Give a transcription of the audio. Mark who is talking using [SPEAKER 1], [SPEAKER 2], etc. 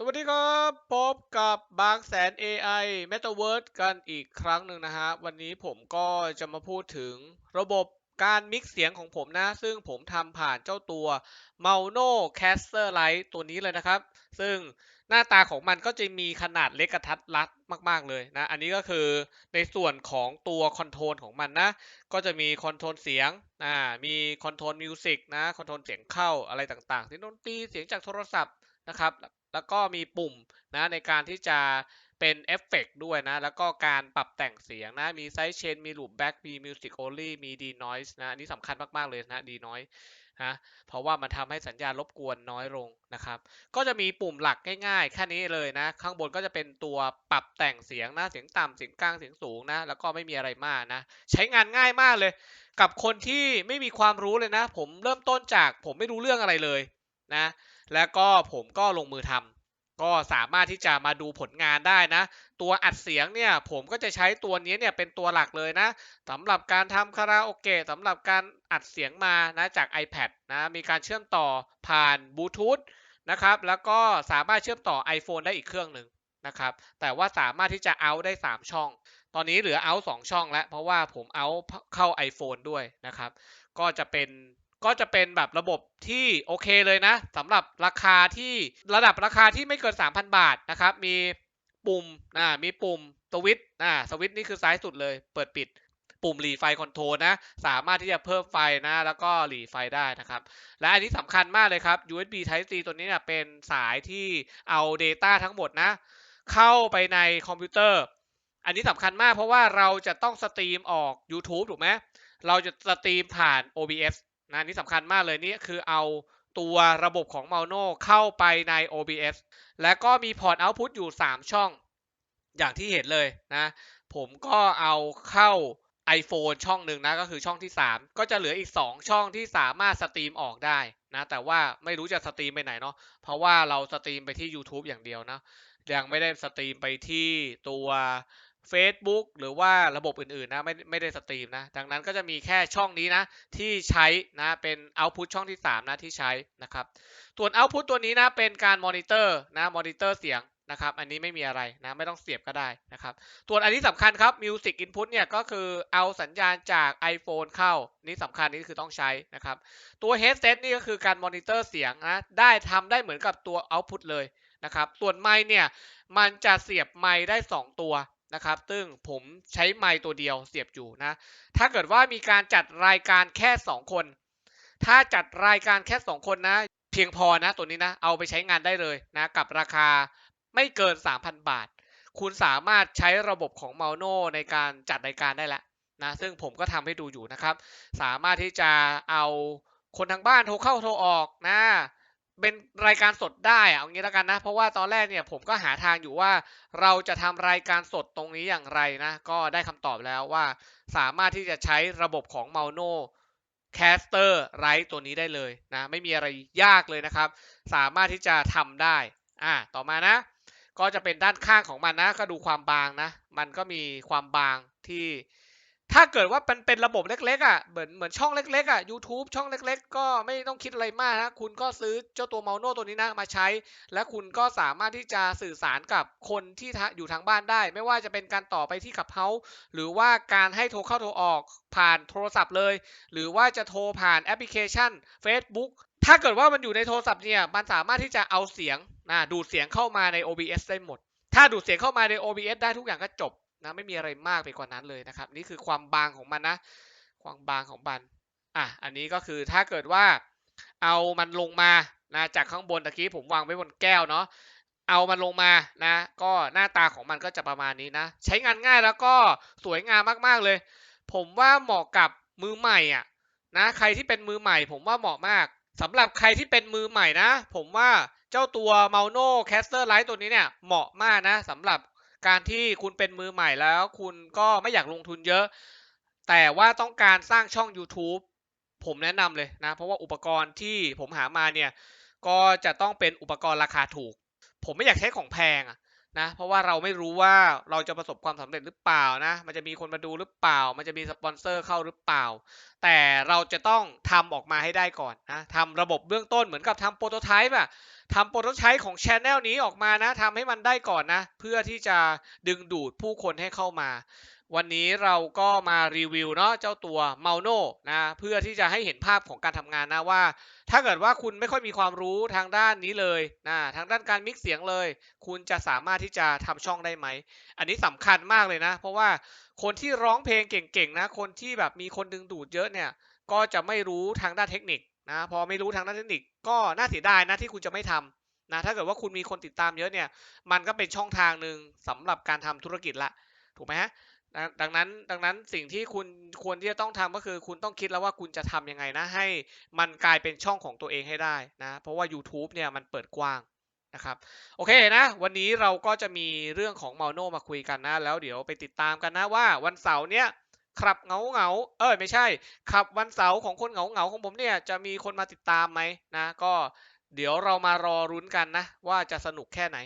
[SPEAKER 1] สวัสดีครับ พบกับบางแสน AI Metaverse กันอีกครั้งหนึ่งนะฮะ วันนี้ผมก็จะมาพูดถึงระบบการมิกซ์เสียงของผมนะ ซึ่งผมทำผ่านเจ้าตัว Mauno Caster Lite ตัวนี้เลยนะครับ ซึ่งหน้าตาของมันก็จะมีขนาดเล็กกระทัดรัดมาก ๆ เลยนะ อันนี้ก็คือในส่วนของตัวคอนโทรลของมันนะ ก็จะมีคอนโทรลเสียงอ่ามีคอนโทรลมิวสิกนะ คอนโทรลเสียงเข้าอะไรต่างๆเสียงดนตรีเสียงจากโทรศัพท์นะครับ แล้วก็มีปุ่มนะในการที่จะเป็นเอฟเฟกต์ด้วยนะ แล้วก็การปรับแต่งเสียงนะ มีไซส์เชน มีลูปแบ็กมีมิวสิกโอลี่มีดีนอยส์นะ อันนี้สำคัญมาก ๆ เลยนะดีนอยส์นะ เพราะว่ามันทำให้สัญญาณรบกวนน้อยลงนะครับ ก็จะมีปุ่มหลักง่าย ๆ แค่นี้เลยนะ ข้างบนก็จะเป็นตัวปรับแต่งเสียงนะ เสียงต่ำเสียงกลาง เสียงสูงนะ แล้วก็ไม่มีอะไรมากนะ ใช้งานง่ายมากเลย กับคนที่ไม่มีความรู้เลยนะ ผมเริ่มต้นจากผมไม่รู้เรื่องอะไรเลย นะแล้วก็ผมก็ลงมือทำก็สามารถที่จะมาดูผลงานได้นะ ตัวอัดเสียงเนี่ยผมก็จะใช้ตัวนี้เนี่ยเป็นตัวหลักเลยนะสำหรับการทำคาราโอเกะสำหรับการอัดเสียงมานะจาก iPad นะมีการเชื่อมต่อผ่านบลูทูธนะครับแล้วก็สามารถเชื่อมต่อ iPhone ได้อีกเครื่องหนึ่งนะครับแต่ว่าสามารถที่จะเอาได้ 3 ช่อง ตอนนี้เหลือเอา2ช่องแล้ว เพราะว่าผมเอาเข้า iPhone ด้วยนะครับ ก็จะเป็น ก็จะเป็นแบบระบบที่โอเคเลยนะสำหรับราคาที่ระดับราคาที่ไม่เกิน 3,000 บาทนะครับ มีปุ่มอ่ามีปุ่มสวิตช์อ่าสวิตช์นี่คือซ้ายสุดเลย เปิดปิดปุ่มหลีไฟคอนโทรลนะ สามารถที่จะเพิ่มไฟนะ แล้วก็หลีไฟได้นะครับ และอันนี้สำคัญมากเลยครับ USB Type C ตัวนี้เนี่ยเป็นสายที่เอา Data ทั้งหมดนะ เข้าไปในคอมพิวเตอร์ อันนี้สำคัญมากเพราะว่าเราจะต้องสตรีมออก YouTube ถูกไหมเราจะสตรีมผ่าน OBS นะนี่สำคัญมากเลยนี่คือเอาตัวระบบของ Mauno เข้าไปใน OBS และก็มีพอร์ต Output อยู่ 3 ช่อง อย่างที่เห็นเลยนะ ผมก็เอาเข้า iPhone ช่องหนึ่งนะก็คือช่องที่ 3 ก็จะเหลืออีก 2 ช่องที่สามารถสตรีมออกได้นะแต่ว่าไม่รู้จะสตรีมไปไหนเนาะเพราะว่าเราสตรีมไปที่ YouTube อย่างเดียวนะยังไม่ได้สตรีมไปที่ตัว Facebook หรือว่าระบบอื่นๆนะไม่ไม่ได้สตรีมนะดังนั้นก็จะมีแค่ช่องนี้นะที่ใช้นะเป็น Output ช่องที่ 3 นะที่ใช้นะครับส่วน Output ตัวนี้นะเป็นการมอนิเตอร์นะมอนิเตอร์เสียงนะครับอันนี้ไม่มีอะไรนะไม่ต้องเสียบก็ได้นะครับส่วนอันนี้สำคัญครับ Music Input เนี่ยก็คือเอาสัญญาณจาก iPhone เข้า นี่สำคัญนี่คือต้องใช้นะครับตัว Headset นี่ก็คือการมอนิเตอร์เสียงนะได้ทำได้เหมือนกับตัว Output เลยนะครับส่วนไมเนี่ยมันจะเสียบไมค์ได้ 2 ตัว นะครับ ซึ่งผมใช้ไมค์ตัวเดียวเสียบอยู่นะ ถ้าเกิดว่ามีการจัดรายการแค่ 2 คน ถ้าจัดรายการแค่ 2 คนนะ เพียงพอนะตัวนี้นะ เอาไปใช้งานได้เลยนะ กับราคาไม่เกิน 3,000 บาท คุณสามารถใช้ระบบของ m a u n o ในการจัดรายการได้แล้วนะ ซึ่งผมก็ทำให้ดูอยู่นะครับ สามารถที่จะเอาคนทางบ้านโทรเข้าโทรออกนะ เป็นรายการสดได้เอางี้แล้วกันนะ เพราะว่าตอนแรกเนี่ยผมก็หาทางอยู่ว่า เราจะทำรายการสดตรงนี้อย่างไรนะ ก็ได้คำตอบแล้วว่า สามารถที่จะใช้ระบบของ m a u n o Caster r i g h t ตัวนี้ได้เลยนะ ไม่มีอะไรยากเลยนะครับ สามารถที่จะทำได้อ่าต่อมานะ ก็จะเป็นด้านข้างของมันนะ ก็ดูความบางนะ มันก็มีความบางที่ ถ้าเกิดว่าเป็นเป็นระบบเล็ก ๆ อะ เหมือนเหมือนช่องเล็ก ๆ อะ YouTube ช่องเล็ก ๆ ก็ไม่ต้องคิดอะไรมากนะ คุณก็ซื้อเจ้าตัว m a u n o ตัวนี้นะมาใช้ และคุณก็สามารถที่จะสื่อสารกับคนที่อยู่ทางบ้านได้ ไม่ว่าจะเป็นการต่อไปที่ขับเฮาหรือว่าการให้โทรเข้าโทรออกผ่านโทรศัพท์เลย หรือว่าจะโทรผ่านแอปพลิเคชัน Facebook ถ้าเกิดว่ามันอยู่ในโทรศัพท์เนี่ยมันสามารถที่จะเอาเสียงนะดูดเสียงเข้ามาใน OBS ได้หมด ถ้าดูดเสียงเข้ามาใน OBS ได้ทุกอย่างก็จบ นะไม่มีอะไรมากไปกว่านั้นเลยนะครับ นี่คือความบางของมันนะ ความบางของมันอะอันนี้ก็คือถ้าเกิดว่าเอามันลงมานะจากข้างบนตะกี้ผมวางไว้บนแก้วเนาะเอามันลงมานะ ก็หน้าตาของมันก็จะประมาณนี้นะ ใช้งานง่ายแล้วก็สวยงามมากๆเลย ผมว่าเหมาะกับมือใหม่อะนะใครที่เป็นมือใหม่ ผมว่าเหมาะมากสำหรับใครที่เป็นมือใหม่นะ ผมว่าเจ้าตัว m a u n o Caster Lite ตัวนี้เนี่ยเหมาะมากนะสำหรับ การที่คุณเป็นมือใหม่แล้ว คุณก็ไม่อยากลงทุนเยอะ แต่ว่าต้องการสร้างช่อง YouTube ผมแนะนำเลยนะ เพราะว่าอุปกรณ์ที่ผมหามาเนี่ย ก็จะต้องเป็นอุปกรณ์ราคาถูก ผมไม่อยากใช้ของแพงอะ นะ เพราะว่าเราไม่รู้ว่าเราจะประสบความสำเร็จหรือเปล่านะ มันจะมีคนมาดูหรือเปล่า มันจะมีสปอนเซอร์เข้าหรือเปล่า แต่เราจะต้องทำออกมาให้ได้ก่อนนะทำระบบเบื้องต้นเหมือนกับทำโปรโตไทป์อะทำโปรโตไทป์ของชแนลนี้ออกมานะทำให้มันได้ก่อนนะ เพื่อที่จะดึงดูดผู้คนให้เข้ามา วันนี้เราก็มารีวิวเนาะเจ้าตัว m a u n o นะเพื่อที่จะให้เห็นภาพของการทำงานนะว่า ถ้าเกิดว่าคุณไม่ค่อยมีความรู้ทางด้านนี้เลยนะทางด้านการมิกซ์เสียงเลย คุณจะสามารถที่จะทำช่องได้ไหม อันนี้สำคัญมากเลยนะ เพราะว่าคนที่ร้องเพลงเก่งๆนะ คนที่แบบมีคนดึงดูดเยอะเนี่ย ก็จะไม่รู้ทางด้านเทคนิคนะพอไม่รู้ทางด้านเทคนิคก็น่าเสียดายนะที่คุณจะไม่ทำนะถ้าเกิดว่าคุณมีคนติดตามเยอะเนี่ย มันก็เป็นช่องทางหนึ่งสำหรับการทำธุรกิจละถูกไหมฮะ ดังดังนั้นดังนั้นสิ่งที่คุณควรที่จะต้องทำก็คือคุณต้องคิดแล้วว่าคุณจะทำยังไงนะ ให้มันกลายเป็นช่องของตัวเองให้ได้นะ เพราะว่า YouTube เนี่ยมันเปิดกว้างนะครับโอเคนะ วันนี้เราก็จะมีเรื่องของ m a u n o มาคุยกันนะ แล้วเดี๋ยวไปติดตามกันนะว่าวันเสาร์เนี้ยขับเหงาเหงาเอ้ยไม่ใช่ขับวันเสาร์ของคนเหงาเหงาของผมเนี่ยจะมีคนมาติดตามไหมนะ ก็เดี๋ยวเรามารอรุ้นกันนะ ว่าจะสนุกแค่ไหน